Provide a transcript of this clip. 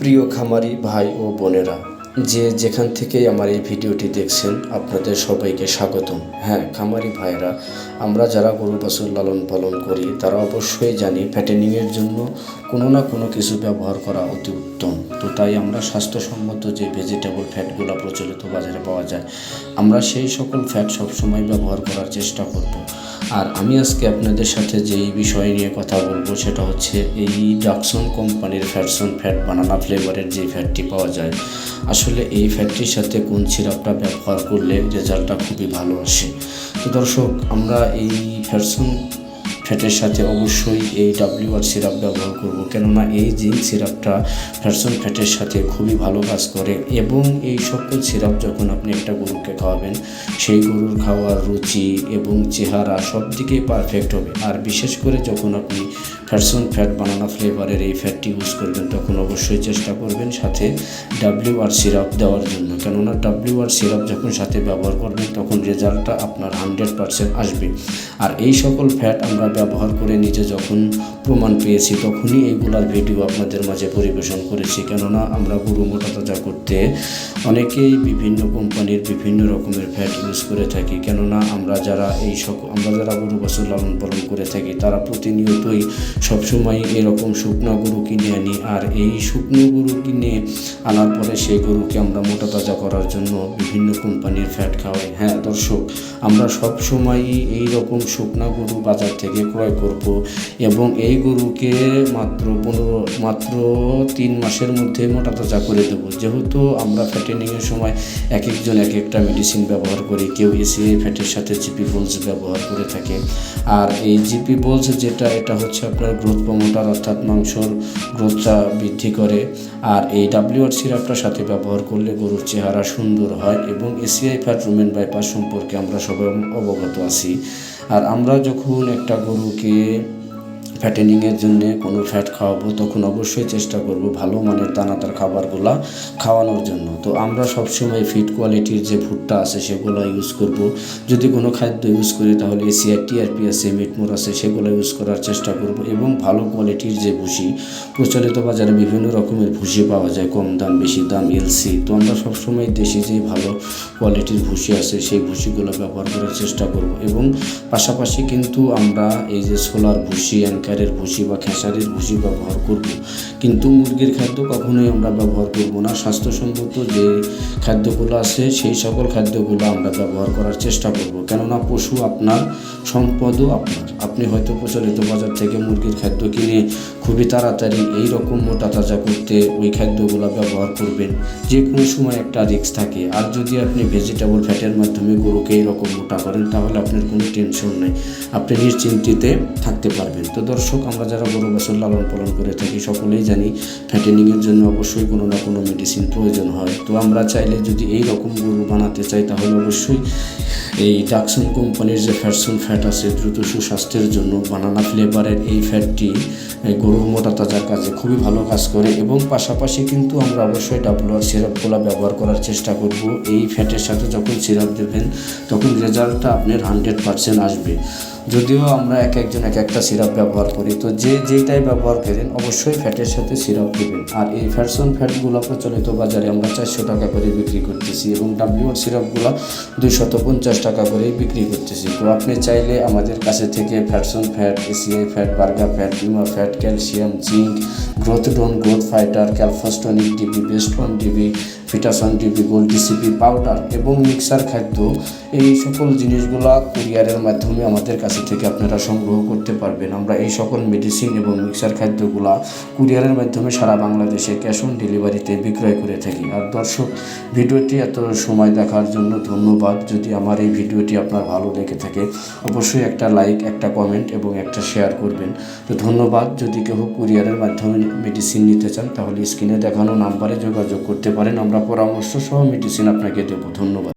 প্রিয় খামারি ভাই ও বোনেরা, যে যেখান থেকেই আমার এই ভিডিওটি দেখছেন, আপনাদের সবাইকে স্বাগতম। হ্যাঁ খামারি ভাইরা আমরা যারা গরু বাছুর লালন পালন করি, তারা অবশ্যই জানি ফ্যাটেনিংয়ের জন্য কোনো না কোনো কিছু ব্যবহার করা অতি উত্তম। তো তাই আমরা স্বাস্থ্যসম্মত যে ভেজিটেবল ফ্যাটগুলো প্রচলিত বাজারে পাওয়া যায়, আমরা সেই সকল ফ্যাট সবসময় ব্যবহার করার চেষ্টা করব। আর আমি আজকে আপনাদের সাথে যেই বিষয় নিয়ে কথা বলব সেটা হচ্ছে এই ডাকসন কোম্পানির ফ্যাটসন ফ্যাট বানানা ফ্লেভারের যে ফ্যাটটি পাওয়া যায়। আসলে এই ফ্যাটটির সাথে কোন সিরাপটা ব্যবহার করলে রেজাল্টটা খুবই ভালো আসে। তো দর্শক, আমরা এই ফ্যাটসন ফ্যাটের সাথে অবশ্যই এই ডাব্লিউ আর সিরাপ ব্যবহার করব। কেননা এই জিঙ্ক সিরাপটা ফ্যাটসন ফ্যাটের সাথে খুবই ভালো কাজ করে এবং এই সকল সিরাপ যখন আপনি একটা গরুকে খাওয়াবেন, সেই গরুর খাওয়ার রুচি এবং চেহারা সব দিকেই পারফেক্ট হবে। আর বিশেষ করে যখন আপনি ফ্যাটসন ফ্যাট বানানা ফ্লেভারের এই ফ্যাটটি ইউজ করবেন, তখন অবশ্যই চেষ্টা করবেন সাথে ডাব্লিউ আর সিরাপ দেওয়ার জন্য। কেননা ডাব্লিউ আর সিরাপ যখন সাথে ব্যবহার করবেন, তখন রেজাল্টটা আপনার হান্ড্রেড পারসেন্ট আসবে। আর এই সকল ফ্যাট আমরা ব্যবহার করে নিজে যখন প্রমাণ পেয়েছি, তখনই এইগুলার ভিডিও আপনাদের মাঝে পরিবেশন করেছি। কেননা আমরা গরু মোটা তাজা করতে অনেকেই বিভিন্ন কোম্পানির বিভিন্ন রকমের ফ্যাট ইউজ করে থাকি। কেননা আমরা যারা এই সকল আমরা যারা গরু বছর লালন পালন করে থাকি, তারা প্রতিনিয়তই সবসময় এরকম শুকনো গরু কিনে আনি। আর এই শুকনো গরু কিনে আনার পরে সেই গরুকে আমরা মোটা তাজা করার জন্য বিভিন্ন কোম্পানির ফ্যাট খাওয়াই। হ্যাঁ দর্শক, আমরা সব সময়ই এই রকম শুকনো গরু বাজার থেকে ক্রয় করব। এবং এই গরুকে মাত্র পনেরো, মাত্র তিন মাসের মধ্যে মোটা তাজা করে দেবো। যেহেতু আমরা ফ্যাটেনিংয়ের সময় এক একজন এক একটা মেডিসিন ব্যবহার করি, কেউ এসিআই ফ্যাটের সাথে জিপি বোলস ব্যবহার করে থাকে। আর এই জিপি বোলস যেটা, এটা হচ্ছে আপনার গ্রোথ প্রমোটার অর্থাৎ মাংসর গ্রোথটা বৃদ্ধি করে। আর এই ডাব্লিউআর সিরাপটার সাথে ব্যবহার করলে গরুর চেহারা সুন্দর হয় এবং এসিআই ফ্যাট রুমেন বাইপাস সম্পর্কে আমরা সবাই অবগত আছি। আর আমরা যখন একটা গরুকে ফ্যাটেনিংয়ের জন্য কোনো ফ্যাট খাওয়াবো, তখন অবশ্যই চেষ্টা করব ভালো মানের দানাদার খাবারগুলো খাওয়ানোর জন্য। তো আমরা সবসময় ফিট কোয়ালিটির যে ফুডটা আছে সেগুলো ইউজ করব। যদি কোনো খাদ্য ইউজ করি তাহলে এসিআই টিআরপি আছে মিটমোর আছে, সেগুলো ইউজ করার চেষ্টা করব এবং ভালো কোয়ালিটির যে ভুসি, প্রচলিত বাজারে বিভিন্ন রকমের ভুসি পাওয়া যায়, কম দাম, বেশি দাম এলসি তো আমরা সবসময় দেশি যে ভালো কোয়ালিটির ভুসি আছে সেই ভুসিগুলো ব্যবহার করার চেষ্টা করব এবং পাশাপাশি কিন্তু আমরা এই যে সোলার ভুসি অ্যাঙ্কারের ভুসি বা খেসারির ভুসি ব্যবহার করব। কিন্তু মুরগির খাদ্য কখনোই আমরা ব্যবহার করব না। স্বাস্থ্যসম্মত যে খাদ্যগুলো আছে, সেই সকল খাদ্যগুলো আমরা ব্যবহার করার চেষ্টা করব। কেননা পশু আপনার, সম্পদও আপনার। আপনি হয়তো প্রচলিত বাজার থেকে মুরগির খাদ্য কিনে খুবই তাড়াতাড়ি এই রকম মোটা তাজা করতে ওই খাদ্যগুলো ব্যবহার করবেন। যে কোনো সময় একটা রিস্ক থাকে। আর যদি আপনি ভেজিটেবল ফ্যাটের মাধ্যমে গরুকে এইরকম মোটা করেন, তাহলে আপনার কোনো টেনশন নেই। আপনি নিশ্চিন্তিতে থাকতে পারবেন। তো দর্শক, আমরা যারা গরু বছর লালন পালন করে থাকি সকলেই জানি ফ্যাটেনিংয়ের জন্য অবশ্যই কোনো না কোনো মেডিসিন প্রয়োজন হয়। তো আমরা চাইলে যদি এই রকম গরু বানাতে চাই, তাহলে অবশ্যই এই ডাকসন কোম্পানির যে ফ্যাটসন ফ্যাট আছে, দ্রুত সুস্বাস্থ্যের জন্য বানানা ফ্লেভারের এই ফ্যাটটি গরুর মোটা তাজার কাজে খুবই ভালো কাজ করে এবং পাশাপাশি কিন্তু আমরা অবশ্যই ডাবলুআর সিরাপগুলো ব্যবহার করার চেষ্টা করব। এই ফ্যাটের সাথে যখন সিরাপ দেবেন, তখন রেজাল্টটা আপনার হান্ড্রেড পারসেন্ট আসবে। যদিও আমরা এক একজন এক একটা সিরাপ ব্যবহার করি, তো যে যেটাই ব্যবহার করেন অবশ্যই ফ্যাটের সাথে সিরাপ দেবেন। আর এই ফ্যাটসন ফ্যাটগুলো প্রচলিত বাজারে আমরা চারশো টাকা করে বিক্রি করতেছি এবং ডাব্লিউর সিরাপগুলো দুইশত পঞ্চাশ টাকা করেই বিক্রি করতেছি। তো আপনি চাইলে আমাদের কাছে থেকে ফ্যাটসন fat, ACI fat burger fat lima fat, calcium, zinc, growth ডোন, গ্রোথ ফাইটার, ক্যালফাস্টনিক ডিবি বেস্টন ডিবি ফিটাসন গোল্ড ডিসিপি পাউডার এবং মিক্সার খাদ্য, এই সকল জিনিসগুলো কুরিয়ারের মাধ্যমে আমাদের কাছে থেকে আপনারা সংগ্রহ করতে পারবেন। আমরা এই সকল মেডিসিন এবং মিক্সার খাদ্যগুলো কুরিয়ারের মাধ্যমে সারা বাংলাদেশে ক্যাশ অন ডেলিভারিতে বিক্রয় করে থাকি। আর দর্শক, ভিডিওটি এত সময় দেখার জন্য ধন্যবাদ। যদি আমার এই ভিডিওটি আপনার ভালো লেগে থাকে, অবশ্যই একটা লাইক একটা কমেন্ট এবং একটা শেয়ার করবেন। তো ধন্যবাদ। যদি কেউ কুরিয়ারের মাধ্যমে মেডিসিন নিতে চান, তাহলে স্ক্রিনে দেখানো নাম্বারে যোগাযোগ করতে পারেন। আমরা পরামর্শ সহ মেডিসিন আপনাকে দেব ধন্যবাদ।